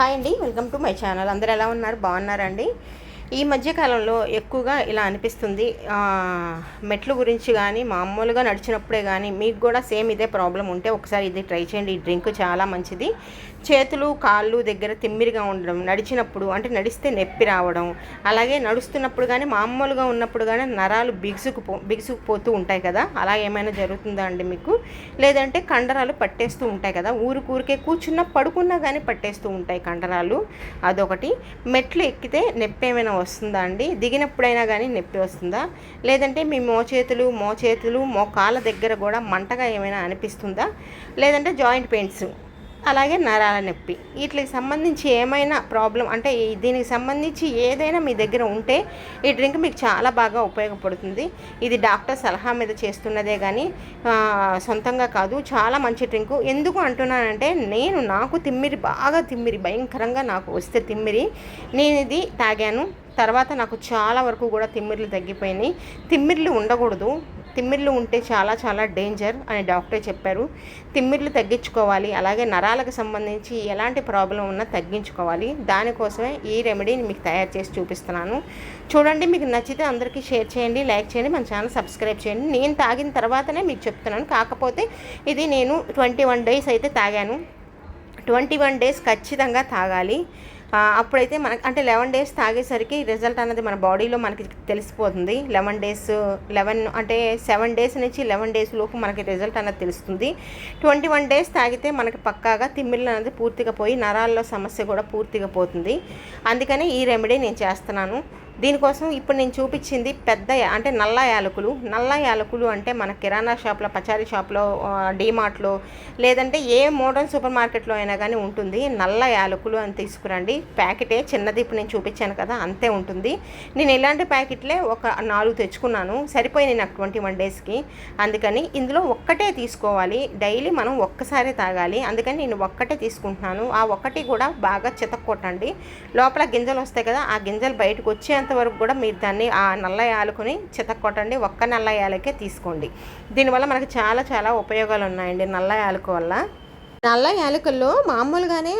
Hi అండి welcome to my channel. అందరు ఎలా ఉన్నారు? బాగున్నారండి? ఈ మధ్యకాలంలో ఎక్కువగా ఇలా అనిపిస్తుంది మెట్లు గురించి కానీ మామూలుగా నడిచినప్పుడే కానీ మీకు కూడా సేమ్ ఇదే ప్రాబ్లం ఉంటే ఒకసారి ఇది ట్రై చేయండి. ఈ డ్రింక్ చాలా మంచిది. చేతులు కాళ్ళు దగ్గర తిమ్మిరిగా ఉండడం నడిచినప్పుడు అంటే నడిస్తే నొప్పి రావడం అలాగే నడుస్తున్నప్పుడు కానీ మామూలుగా ఉన్నప్పుడు కానీ నరాలు బిగుసుకుపో బిగుసుకుపోతూ ఉంటాయి కదా? అలా ఏమైనా జరుగుతుందా అండి మీకు? లేదంటే కండరాలు పట్టేస్తూ ఉంటాయి కదా? ఊరికూరికే కూర్చున్న పడుకున్నా కానీ పట్టేస్తూ ఉంటాయి కండరాలు. అదొకటి. మెట్లు ఎక్కితే నొప్పి ఏమైనా వస్తుందా అండి? దిగినప్పుడైనా కానీ నొప్పి వస్తుందా? లేదంటే మీ మోచేతులు మోచేతులు మోకాళ్ళ దగ్గర కూడా మంటగా ఏమైనా అనిపిస్తుందా? లేదంటే జాయింట్ పెయిన్స్. అలాగే నరాల నొప్పి. వీటికి సంబంధించి ఏమైనా ప్రాబ్లం అంటే దీనికి సంబంధించి ఏదైనా మీ దగ్గర ఉంటే ఈ డ్రింక్ మీకు చాలా బాగా ఉపయోగపడుతుంది. ఇది డాక్టర్ సలహా మీద చేస్తున్నదే కానీ సొంతంగా కాదు చాలా మంచి డ్రింకు. ఎందుకు అంటున్నానంటే నేను నాకు తిమ్మిరి బాగా తిమ్మిరి భయంకరంగా నాకు వస్తే తిమ్మిరి. నేను ఇది తాగాను. తర్వాత నాకు చాలా వరకు కూడా తిమ్మిర్లు తగ్గిపోయినాయి. తిమ్మిర్లు ఉండకూడదు. తిమ్మిర్లు ఉంటే చాలా చాలా డేంజర్ అని డాక్టర్ చెప్పారు. తిమ్మిర్లు తగ్గించుకోవాలి అలాగే నరాలకు సంబంధించి ఎలాంటి ప్రాబ్లం ఉన్నా తగ్గించుకోవాలి. దానికోసమే ఈ రెమెడీని మీకు తయారు చేసి చూపిస్తున్నాను. చూడండి మీకు నచ్చితే అందరికీ షేర్ చేయండి లైక్ చేయండి మన ఛానల్ సబ్స్క్రైబ్ చేయండి. నేను తాగిన తర్వాతనే మీకు చెప్తున్నాను. కాకపోతే ఇది నేను ట్వంటీ వన్ డేస్ అయితే తాగాను. ట్వంటీ వన్ డేస్ ఖచ్చితంగా తాగాలి. అప్పుడైతే మనకి అంటే లెవెన్ డేస్ తాగేసరికి రిజల్ట్ అనేది మన బాడీలో మనకి తెలిసిపోతుంది. లెవెన్ డేస్ లెవెన్ అంటే సెవెన్ డేస్ నుంచి లెవెన్ డేస్ లోపు మనకి రిజల్ట్ అనేది తెలుస్తుంది. ట్వంటీ వన్ డేస్ తాగితే మనకి పక్కాగా తిమ్మిళ్ళు అనేది పూర్తిగా పోయి నరాల్లో సమస్య కూడా పూర్తిగా పోతుంది. అందుకని ఈ రెమెడీ నేను చేస్తున్నాను. దీనికోసం ఇప్పుడు నేను చూపించింది పెద్ద అంటే నల్ల యాలకులు. నల్ల యాలకులు అంటే మన కిరాణా షాప్లో పచారీ షాప్లో డీమార్ట్లో లేదంటే ఏ మోడర్న్ సూపర్ మార్కెట్లో అయినా కానీ ఉంటుంది. నల్ల యాలకులు అని తీసుకురండి. ప్యాకెటే చిన్నది ఇప్పుడు నేను చూపించాను కదా అంతే ఉంటుంది. నేను ఇలాంటి ప్యాకెట్లే ఒక నాలుగు తెచ్చుకున్నాను. సరిపోయినాయి నాకు ట్వంటీ వన్ డేస్కి. అందుకని ఇందులో ఒక్కటే తీసుకోవాలి. డైలీ మనం ఒక్కసారే తాగాలి. అందుకని నేను ఒక్కటే తీసుకుంటున్నాను. ఆ ఒక్కటి కూడా బాగా చితక్కొట్టండి. లోపల గింజలు వస్తాయి కదా ఆ గింజలు బయటకు వచ్చేంత వరకు కూడా మీరు దాన్ని ఆ నల్ల యాలకుని చితక్కొట్టండి ఒక్క నల్ల యాలకే తీసుకోండి. దీనివల్ల మనకి చాలా చాలా ఉపయోగాలు ఉన్నాయండి నల్ల యాలకు వల్ల. నల్ల యాలకుల్లో మామూలుగానే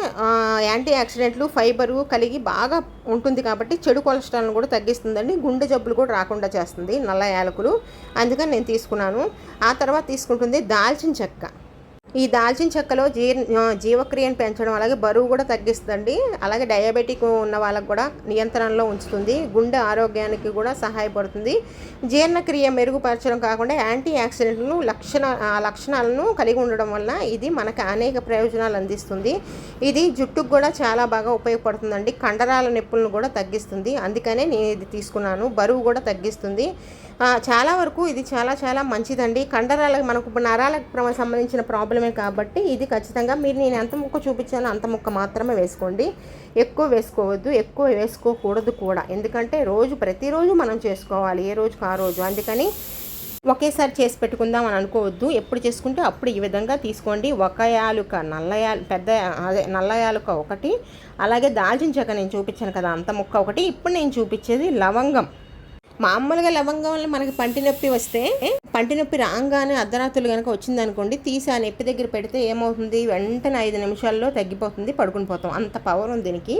యాంటీ ఆక్సిడెంట్లు ఫైబరు కలిగి బాగా ఉంటుంది కాబట్టి చెడు కొలెస్ట్రాల్ని కూడా తగ్గిస్తుందండి. గుండె జబ్బులు కూడా రాకుండా చేస్తుంది నల్ల యాలకులు. అందుకని నేను తీసుకున్నాను. ఆ తర్వాత తీసుకుంటుంది దాల్చిన చెక్క. ఈ దాల్చిన చెక్కలో జీ జీవక్రియను పెంచడం అలాగే బరువు కూడా తగ్గిస్తుందండి. అలాగే డయాబెటిక్ ఉన్న వాళ్ళకు కూడా నియంత్రణలో ఉంచుతుంది. గుండె ఆరోగ్యానికి కూడా సహాయపడుతుంది. జీర్ణక్రియ మెరుగుపరచడం కాకుండా యాంటీ ఆక్సిడెంట్లు లక్షణ లక్షణాలను కలిగి ఉండడం వల్ల ఇది మనకు అనేక ప్రయోజనాలు అందిస్తుంది. ఇది జుట్టుకు కూడా చాలా బాగా ఉపయోగపడుతుందండి. కండరాల నొప్పులను కూడా తగ్గిస్తుంది. అందుకనే నేను ఇది తీసుకున్నాను. బరువు కూడా తగ్గిస్తుంది. చాలా వరకు ఇది చాలా చాలా మంచిదండి. కండరాలకు మనకు నరాలకు సంబంధించిన ప్రాబ్లం ప్రాబ్లమే కాబట్టి ఇది ఖచ్చితంగా మీరు నేను ఎంత ముక్క చూపించానో అంత ముక్క మాత్రమే వేసుకోండి. ఎక్కువ వేసుకోవద్దు ఎక్కువ వేసుకోకూడదు కూడా. ఎందుకంటే రోజు ప్రతిరోజు మనం చేసుకోవాలి ఏ రోజుకు ఆ రోజు. అందుకని ఒకేసారి చేసి పెట్టుకుందాం అని అనుకోవద్దు. ఎప్పుడు చేసుకుంటే అప్పుడు ఈ విధంగా తీసుకోండి. ఒక యాలుక నల్ల యాలు పెద్ద అదే నల్ల యాలుక ఒకటి. అలాగే దాల్చిన చెక్క నేను చూపించాను కదా అంత ముక్క ఒకటి. ఇప్పుడు నేను చూపించేది లవంగం. మామూలుగా లవంగం వల్ల మనకి పంటి నొప్పి వస్తే పంటి నొప్పి రాగానే అర్ధరాత్రులు కనుక వచ్చిందనుకోండి తీసి ఆ నొప్పి దగ్గర పెడితే ఏమవుతుంది? వెంటనే ఐదు నిమిషాల్లో తగ్గిపోతుంది పడుకుని పోతాం. అంత పవర్ ఉంది దీనికి.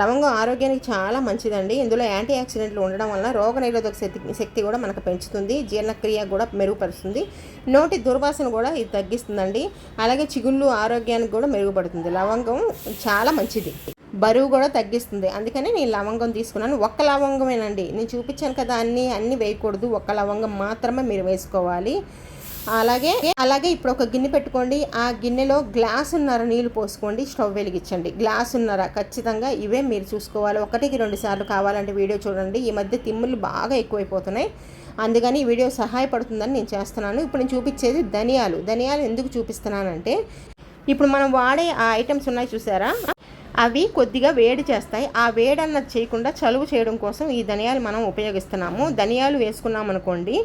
లవంగం ఆరోగ్యానికి చాలా మంచిదండి. ఇందులో యాంటీ ఆక్సిడెంట్లు ఉండడం వల్ల రోగ నిరోధక శక్తి శక్తి కూడా మనకు పెంచుతుంది. జీర్ణక్రియ కూడా మెరుగుపరుస్తుంది. నోటి దుర్వాసన కూడా ఇది తగ్గిస్తుందండి. అలాగే చిగుళ్ళు ఆరోగ్యానికి కూడా మెరుగుపడుతుంది. లవంగం చాలా మంచిది. బరువు కూడా తగ్గిస్తుంది. అందుకని నేను లవంగం తీసుకున్నాను. ఒక్క లవంగమేనండి. నేను చూపించాను కదా అన్నీ అన్నీ వేయకూడదు. ఒక్క లవంగం మాత్రమే మీరు వేసుకోవాలి. అలాగే అలాగే ఇప్పుడు ఒక గిన్నె పెట్టుకోండి. ఆ గిన్నెలో గ్లాసున్నర నీళ్ళు పోసుకోండి. స్టవ్ వెలిగించండి. గ్లాసున్నర ఖచ్చితంగా ఇవే మీరు చూసుకోవాలి. ఒకటికి రెండు సార్లు కావాలంటే వీడియో చూడండి. ఈ మధ్య తిమ్ములు బాగా ఎక్కువైపోతున్నాయి. అందుకని ఈ వీడియో సహాయపడుతుందని నేను చేస్తున్నాను. ఇప్పుడు నేను చూపించేది ధనియాలు. ధనియాలు ఎందుకు చూపిస్తున్నానంటే ఇప్పుడు మనం వాడే ఆ ఐటమ్స్ ఉన్నాయి చూసారా? అవి కొద్దిగా వేడి చేస్తాయి. ఆ వేడి అన్నది చేయకుండా చలువ చేయడం కోసం ఈ ధనియాలు మనం ఉపయోగిస్తున్నాము. ధనియాలు వేసుకున్నాం అనుకోండి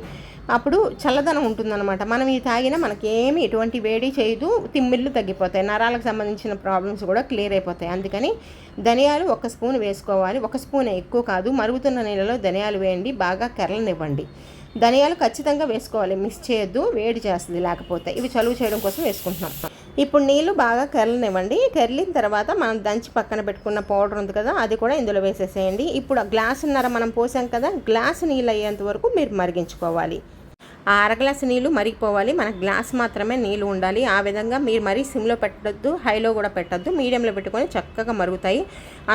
అప్పుడు చల్లదనం ఉంటుందన్నమాట. మనం ఇది తాగినా మనకేమి ఎటువంటి వేడి చేయదు. తిమ్మిళ్ళు తగ్గిపోతాయి. నరాలకు సంబంధించిన ప్రాబ్లమ్స్ కూడా క్లియర్ అయిపోతాయి. అందుకని ధనియాలు ఒక స్పూన్ వేసుకోవాలి. ఒక స్పూన్ ఎక్కువ కాదు. మరుగుతున్న నీళ్ళలో ధనియాలు వేయండి. బాగా కెరలనివ్వండి. ధనియాలు ఖచ్చితంగా వేసుకోవాలి. మిస్ చేయొద్దు. వేడి చేస్తుంది. లేకపోతే ఇవి చలువ చేయడం కోసం వేసుకుంటున్నాం. ఇప్పుడు నీళ్ళు బాగా కర్లనివ్వండి. కర్లిన తర్వాత మనం దంచి పక్కన పెట్టుకున్న పౌడర్ ఉంది కదా అది కూడా ఇందులో వేసేసేయండి. ఇప్పుడు ఆ గ్లాసున్నర మనం పోసాం కదా గ్లాస్ నీళ్ళు అయ్యేంత వరకు మీరు మరిగించుకోవాలి. ఆ అరగ్లాసు నీళ్ళు మరిగిపోవాలి. మన గ్లాస్ మాత్రమే నీళ్ళు ఉండాలి. ఆ విధంగా మీరు మరీ సిమ్లో పెట్టద్దు హైలో కూడా పెట్టద్దు. మీడియంలో పెట్టుకొని చక్కగా మరుగుతాయి.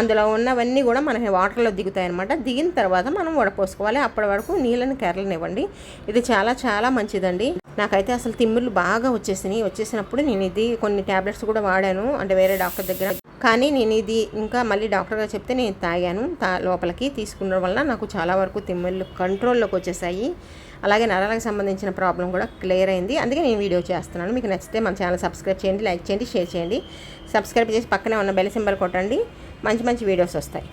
అందులో ఉన్నవన్నీ కూడా మనకి వాటర్లో దిగుతాయి అనమాట దిగిన తర్వాత మనం వడపోసుకోవాలి. అప్పటి వరకు నీళ్ళని కెరలనివ్వండి. ఇది చాలా చాలా మంచిదండి. నాకైతే అసలు తిమ్మిర్లు బాగా వచ్చేసినాయి. వచ్చేసినప్పుడు నేను ఇది కొన్ని ట్యాబ్లెట్స్ కూడా వాడాను. అంటే వేరే డాక్టర్ దగ్గర. కానీ నేను ఇది ఇంకా మళ్ళీ డాక్టర్ గారు చెప్తే నేను తాగాను. తా లోపలికి తీసుకున్న వల్ల నాకు చాలా వరకు తిమ్మిర్లు కంట్రోల్లోకి వచ్చేసాయి. అలాగే నరాలకు సంబంధించిన ప్రాబ్లం కూడా క్లియర్ అయింది. అందుకే నేను వీడియో చేస్తున్నాను. మీకు నచ్చితే మన ఛానల్ సబ్స్క్రైబ్ చేయండి లైక్ చేయండి షేర్ చేయండి. సబ్స్క్రైబ్ చేసి పక్కనే ఉన్న బెల్ సింబల్ కొట్టండి. మంచి మంచి వీడియోస్ వస్తాయి.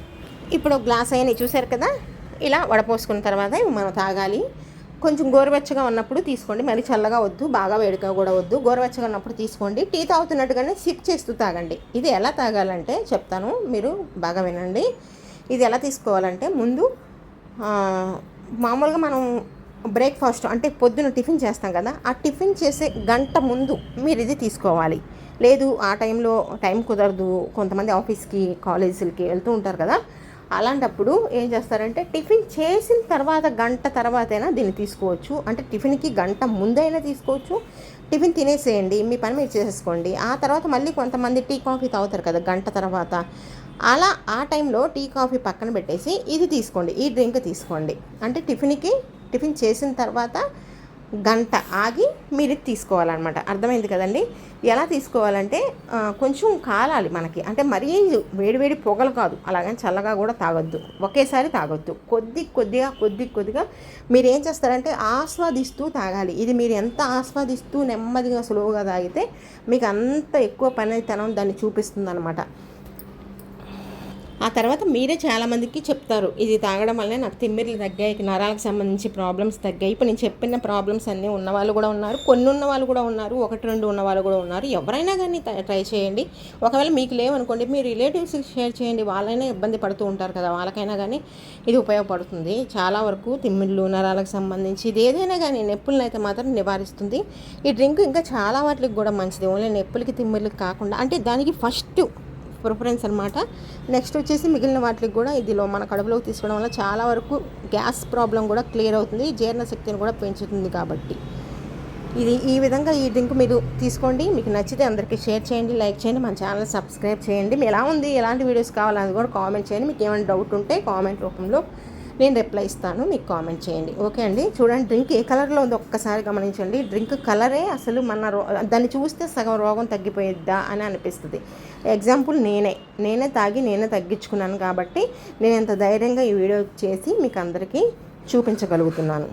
ఇప్పుడు గ్లాస్ అయినా చూశారు కదా? ఇలా వడపోసుకున్న తర్వాత మనం తాగాలి. కొంచెం గోరువెచ్చగా ఉన్నప్పుడు తీసుకోండి. మరి చల్లగా వద్దు బాగా వేడిగా కూడా వద్దు. గోరువెచ్చగా ఉన్నప్పుడు తీసుకోండి. టీ తాగుతున్నట్టుగానే సిప్ చేస్తూ తాగండి. ఇది ఎలా తాగాలంటే చెప్తాను మీరు బాగా వినండి. ఇది ఎలా తీసుకోవాలంటే ముందు మామూలుగా మనం బ్రేక్ఫాస్ట్ అంటే పొద్దున టిఫిన్ చేస్తాం కదా ఆ టిఫిన్ చేసే గంట ముందు మీరు ఇది తీసుకోవాలి. లేదు ఆ టైంలో టైం కుదరదు. కొంతమంది ఆఫీస్కి కాలేజీలకి వెళ్తూ ఉంటారు కదా అలాంటప్పుడు ఏం చేస్తారంటే టిఫిన్ చేసిన తర్వాత గంట తర్వాతైనా దీన్ని తీసుకోవచ్చు. అంటే టిఫిన్కి గంట ముందైనా తీసుకోవచ్చు. టిఫిన్ తినేసేయండి మీ పని మీరు చేసేసుకోండి. ఆ తర్వాత మళ్ళీ కొంతమంది టీ కాఫీ తాగుతారు కదా గంట తర్వాత. అలా ఆ టైంలో టీ కాఫీ పక్కన పెట్టేసి ఇది తీసుకోండి ఈ డ్రింక్ తీసుకోండి. అంటే టిఫిన్కి టిఫిన్ చేసిన తర్వాత గంట ఆగి మీరు తీసుకోవాలన్నమాట. అర్థమైంది కదండి? ఎలా తీసుకోవాలంటే కొంచెం కాలాలి మనకి. అంటే మరీ వేడివేడి పొగలు కాదు. అలాగని చల్లగా కూడా తాగొద్దు. ఒకేసారి తాగొద్దు. కొద్ది కొద్దిగా కొద్ది కొద్దిగా మీరు ఏం చేస్తారంటే ఆస్వాదిస్తూ తాగాలి. ఇది మీరు ఎంత ఆస్వాదిస్తూ నెమ్మదిగా సులువుగా తాగితే మీకు అంత ఎక్కువ పనితనం దాన్ని చూపిస్తుంది అనమాట ఆ తర్వాత మీరే చాలామందికి చెప్తారు ఇది తాగడం వల్లనే నాకు తిమ్మిర్లు తగ్గాయి నరాలకు సంబంధించి ప్రాబ్లమ్స్ తగ్గాయి. ఇప్పుడు నేను చెప్పిన ప్రాబ్లమ్స్ అన్నీ ఉన్నవాళ్ళు కూడా ఉన్నారు కొన్ని ఉన్నవాళ్ళు కూడా ఉన్నారు ఒకటి రెండు ఉన్న వాళ్ళు కూడా ఉన్నారు. ఎవరైనా కానీ ట్రై చేయండి. ఒకవేళ మీకు లేవనుకోండి మీ రిలేటివ్స్కి షేర్ చేయండి వాళ్ళైనా ఇబ్బంది పడుతూ ఉంటారు కదా వాళ్ళకైనా కానీ ఇది ఉపయోగపడుతుంది. చాలా వరకు తిమ్మిళ్ళు నరాలకు సంబంధించి ఇది ఏదైనా కానీ నొప్పులను అయితే మాత్రం నివారిస్తుంది. ఈ డ్రింక్ ఇంకా చాలా వాటికి కూడా మంచిది. ఓన్లీ నొప్పులకి తిమ్మిళ్ళకి కాకుండా అంటే దానికి ఫస్ట్ ప్రిఫరెన్స్ అనమాట నెక్స్ట్ వచ్చేసి మిగిలిన వాటికి కూడా ఇదిలో మన కడుపులోకి తీసుకోవడం వల్ల చాలా వరకు గ్యాస్ ప్రాబ్లం కూడా క్లియర్ అవుతుంది జీర్ణశక్తిని కూడా పెంచుతుంది కాబట్టి. ఇది ఈ విధంగా ఈ డ్రింక్ మీరు తీసుకోండి మీకు నచ్చితే అందరికీ షేర్ చేయండి లైక్ చేయండి మన ఛానల్ సబ్స్క్రైబ్ చేయండి. ఎలా ఉంది ఎలాంటి వీడియోస్ కావాలని కూడా కామెంట్ చేయండి. మీకు ఏమైనా డౌట్ ఉంటే కామెంట్ రూపంలో నేను రిప్లై ఇస్తాను మీకు కామెంట్ చేయండి. ఓకే అండి? చూడండి డ్రింక్ ఏ కలర్లో ఉందో ఒక్కసారి గమనించండి. డ్రింక్ కలరే అసలు మన రో దాన్ని చూస్తే సగం రోగం తగ్గిపోయిద్దా అని అనిపిస్తుంది. ఎగ్జాంపుల్ నేనే. నేనే తాగి నేనే తగ్గించుకున్నాను కాబట్టి నేను ఎంత ధైర్యంగా ఈ వీడియో చేసి మీకు అందరికీ చూపించగలుగుతున్నాను.